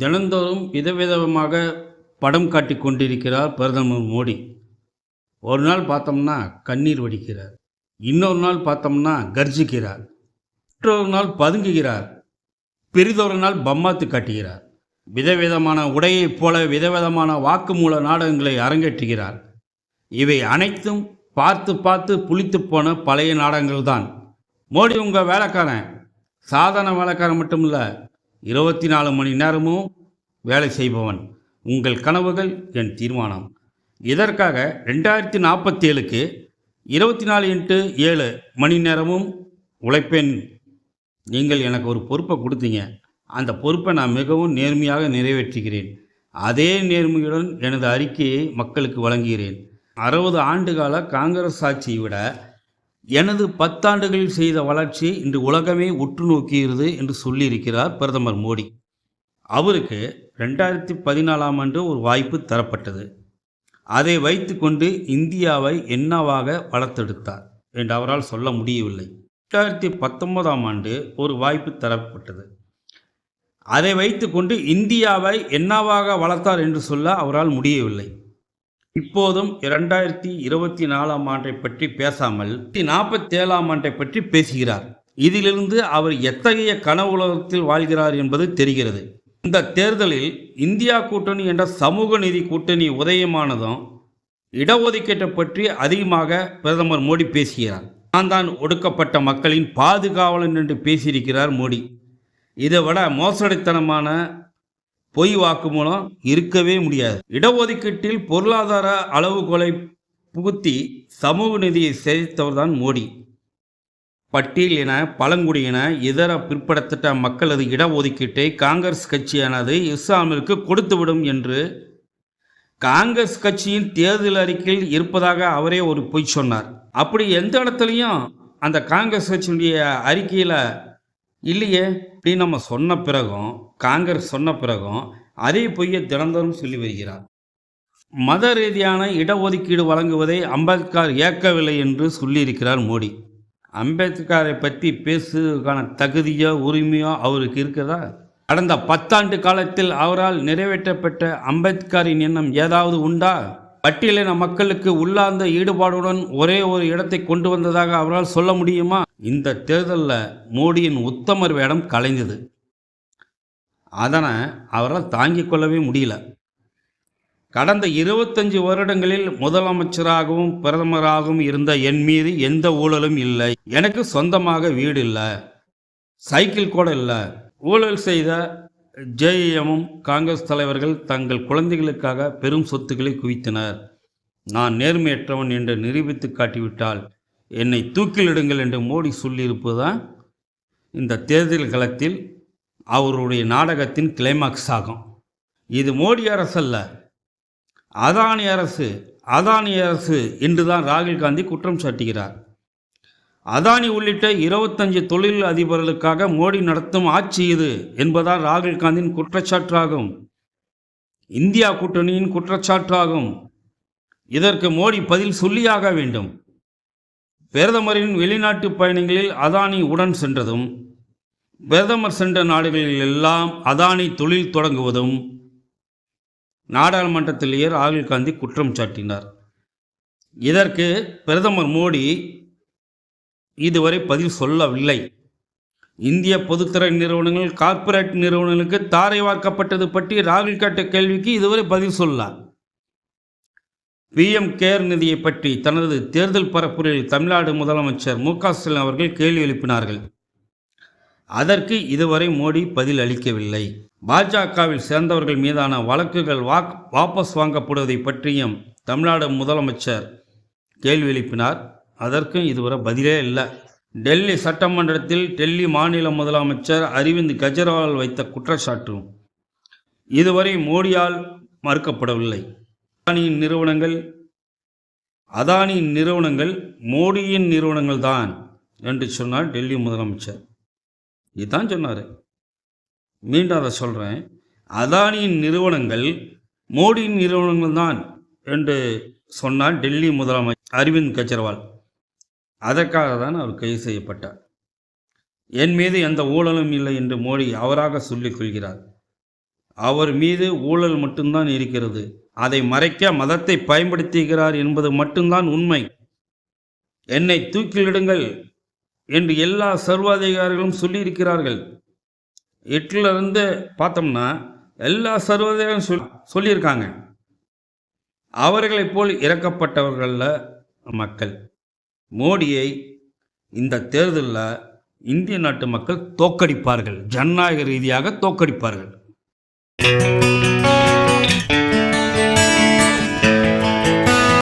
தினந்தோறும் விதவிதமாக படம் காட்டி கொண்டிருக்கிறார் பிரதமர் மோடி. ஒரு நாள் பார்த்தோம்னா கண்ணீர் வடிக்கிறார். இன்னொரு நாள் பார்த்தோம்னா கர்ஜிக்கிறார். மற்றொரு நாள் பதுங்குகிறார். பெரிதொரு நாள் பம்மாத்து காட்டுகிறார். விதவிதமான உடையைப் போல விதவிதமான வாக்குமூல நாடகங்களை அரங்கேற்றுகிறார். இவை அனைத்தும் பார்த்து பார்த்து புளித்து போன பழைய நாடகங்கள் தான். மோடி உங்கள் வேலைக்காரன். சாதாரண வேலைக்காரன் மட்டும் இல்லை இருபத்தி நாலு மணி நேரமும் வேலை செய்பவன் உங்கள் கனவுகள் என் தீர்மானம். இதற்காக ரெண்டாயிரத்தி நாற்பத்தி ஏழுக்கு இருபத்தி நாலு இன்ட்டு ஏழு மணி நேரமும் உழைப்பேன். நீங்கள் எனக்கு ஒரு பொறுப்பை கொடுத்தீங்க. அந்த பொறுப்பை நான் மிகவும் நேர்மையாக நிறைவேற்றுகிறேன். அதே நேர்மையுடன் எனது அறிக்கையை மக்களுக்கு வழங்குகிறேன். அறுபது ஆண்டுகால காங்கிரஸ் ஆட்சியை விட எனது பத்தாண்டுகளில் செய்த வளர்ச்சி இன்று உலகமே உற்று நோக்குகிறது என்று சொல்லியிருக்கிறார் பிரதமர் மோடி. அவருக்கு ரெண்டாயிரத்தி பதினாலாம் ஆண்டு ஒரு வாய்ப்பு தரப்பட்டது. அதை வைத்துக்கொண்டு இந்தியாவை என்னவாக வளர்த்தெடுத்தார் என்று அவரால் சொல்ல முடியவில்லை. ரெண்டாயிரத்தி பத்தொன்பதாம் ஆண்டு ஒரு வாய்ப்பு தரப்பட்டது. அதை வைத்துக்கொண்டு இந்தியாவை என்னவாக வளர்த்தார் என்று சொல்ல அவரால் முடியவில்லை. இப்போதும் இரண்டாயிரத்தி இருபத்தி நாலாம் ஆண்டை பற்றி பேசாமல் நாற்பத்தி ஏழாம் ஆண்டை பற்றி பேசுகிறார். இதிலிருந்து அவர் எத்தகைய கனவுலகத்தில் வாழ்கிறார் என்பது தெரிகிறது. இந்த தேர்தலில் இந்தியா கூட்டணி என்ற சமூக நீதி கூட்டணி உதயமானதும் இடஒதுக்கீட்டை பற்றி அதிகமாக பிரதமர் மோடி பேசுகிறார். நான் தான் ஒடுக்கப்பட்ட மக்களின் பாதுகாவலன் என்று பேசியிருக்கிறார் மோடி. இதை விட மோசடித்தனமான பொய் வாக்குமூலம் இருக்கவே முடியாது. இடஒதுக்கீட்டில் பொருளாதார அளவுகோலை புகுத்தி சமூக நிதியை சிதைத்தவர்தான் மோடி. பட்டியலின பழங்குடியின இதர பிற்படுத்தப்பட்ட மக்களது இடஒதுக்கீட்டை காங்கிரஸ் கட்சியானது இஸ்லாமிற்கு கொடுத்துவிடும் என்று காங்கிரஸ் கட்சியின் தேர்தல் அறிக்கையில் இருப்பதாக அவரே ஒரு பொய் சொன்னார். அப்படி எந்த இடத்துலையும் அந்த காங்கிரஸ் கட்சியினுடைய அறிக்கையில் இல்லையே அப்படின்னு நம்ம சொன்ன பிறகும் காங்கிரஸ் சொன்ன பிறகும் அதே பொய்யை தினந்தோறும் சொல்லி வருகிறார். மத ரீதியான இடஒதுக்கீடு வழங்குவதை அம்பேத்கர் ஏற்கவில்லை என்று சொல்லியிருக்கிறார் மோடி. அம்பேத்கரை பற்றி பேசுவதற்கான தகுதியோ உரிமையோ அவருக்கு இருக்கிறதா? கடந்த பத்தாண்டு காலத்தில் அவரால் நிறைவேற்றப்பட்ட அம்பேத்கரின் எண்ணம் ஏதாவது உண்டா? பட்டியலின மக்களுக்கு உள்ளார்ந்த ஈடுபாடுடன் ஒரே ஒரு இடத்தை கொண்டு வந்ததாக அவரால் சொல்ல முடியுமா? இந்த தேர்தலில் மோடியின் உத்தமர் வேடம் கலைந்தது. அதனை அவரால் தாங்கிக் கொள்ளவே முடியல. கடந்த இருபத்தஞ்சு வருடங்களில் முதலமைச்சராகவும் பிரதமராகவும் இருந்த என் மீது எந்த ஊழலும் இல்லை. எனக்கு சொந்தமாக வீடு இல்லை. சைக்கிள் கூட இல்லை. ஊழல் செய்த ஜேஎம்மும் காங்கிரஸ் தலைவர்கள் தங்கள் குழந்தைகளுக்காக பெரும் சொத்துக்களை குவித்தனர். நான் நேர்மையற்றவன் என்று நிரூபித்து காட்டிவிட்டால் என்னை தூக்கிலிடுங்கள் என்று மோடி சொல்லியிருப்பதுதான் இந்த தேர்தல் களத்தில் அவருடைய நாடகத்தின் கிளைமாக்ஸ் ஆகும். இது மோடி அரசல்ல. அதானி அரசு அதானி அரசு என்றுதான் ராகுல் காந்தி குற்றம் சாட்டுகிறார். அதானி உள்ளிட்ட இருபத்தஞ்சு தொழில் அதிபர்களுக்காக மோடி நடத்தும் ஆட்சி இது என்பதால் ராகுல் காந்தியின் குற்றச்சாட்டாகும். இந்தியா கூட்டணியின் குற்றச்சாட்டாகும். இதற்கு மோடி பதில் சொல்லியாக வேண்டும். பிரதமரின் வெளிநாட்டு பயணங்களில் அதானி உடன் சென்றதும் பிரதமர் சென்ற நாடுகளில் எல்லாம் அதானி தொழில் தொடங்குவதும் நாடாளுமன்றத்திலேயே ராகுல் காந்தி குற்றம் சாட்டினார். இதற்கு பிரதமர் மோடி இதுவரை பதில் சொல்லவில்லை. இந்திய பொதுத்துறை நிறுவனங்கள் கார்ப்பரேட் நிறுவனங்களுக்கு தாரை வார்க்கப்பட்டது பற்றி ராகுல் கேட்ட கேள்விக்கு இதுவரை பதில் சொல்லார் பிஎம் கேர் நிதியை பற்றி தனது தேர்தல் பரப்புரையில் தமிழ்நாடு முதலமைச்சர் மு க ஸ்டாலின் அவர்கள் கேள்வி எழுப்பினார்கள். அதற்கு இதுவரை மோடி பதில் அளிக்கவில்லை பாஜகவில் சேர்ந்தவர்கள் மீதான வழக்குகள் வாக் வாபஸ் வாங்கப்படுவதை பற்றியும் தமிழ்நாடு முதலமைச்சர் கேள்வி எழுப்பினார். அதற்கும் இதுவரை பதிலே இல்லை. டெல்லி சட்டமன்றத்தில் டெல்லி மாநில முதலமைச்சர் அரவிந்த் கெஜ்ரிவால் வைத்த குற்றச்சாட்டு இதுவரை மோடியால் மறுக்கப்படவில்லை. அதானியின் நிறுவனங்கள் அதானியின் நிறுவனங்கள் மோடியின் நிறுவனங்கள் தான் என்று சொன்னார் டெல்லி முதலமைச்சர். இதுதான் சொன்னார். மீண்டும் அதை சொல்கிறேன் அதானியின் நிறுவனங்கள் மோடியின் நிறுவனங்கள் தான் என்று சொன்னார் டெல்லி முதலமைச்சர் அரவிந்த் கெஜ்ரிவால். அதற்காக தான் அவர் கைது செய்யப்பட்டார். என் மீது எந்த ஊழலும் இல்லை என்று மோடி அவராக சொல்லிக் கொள்கிறார். அவர் மீது ஊழல் மட்டும்தான் இருக்கிறது. அதை மறைக்க மதத்தை பயன்படுத்துகிறார் என்பது மட்டும்தான் உண்மை. என்னை தூக்கிலிடுங்கள். என்று எல்லா சர்வாதிகாரிகளும் சொல்லியிருக்கிறார்கள். ஹிட்லர் இருந்து பார்த்தோம்னா எல்லா சர்வாதிகாரிகளும் சொல் சொல்லியிருக்காங்க. அவர்களைப் போல் இறக்கப்பட்டவர்களில் மக்கள். மோடியை இந்த தேர்தலில் இந்திய நாட்டு மக்கள் தோக்கடிப்பார்கள். ஜனநாயக ரீதியாக தோக்கடிப்பார்கள்.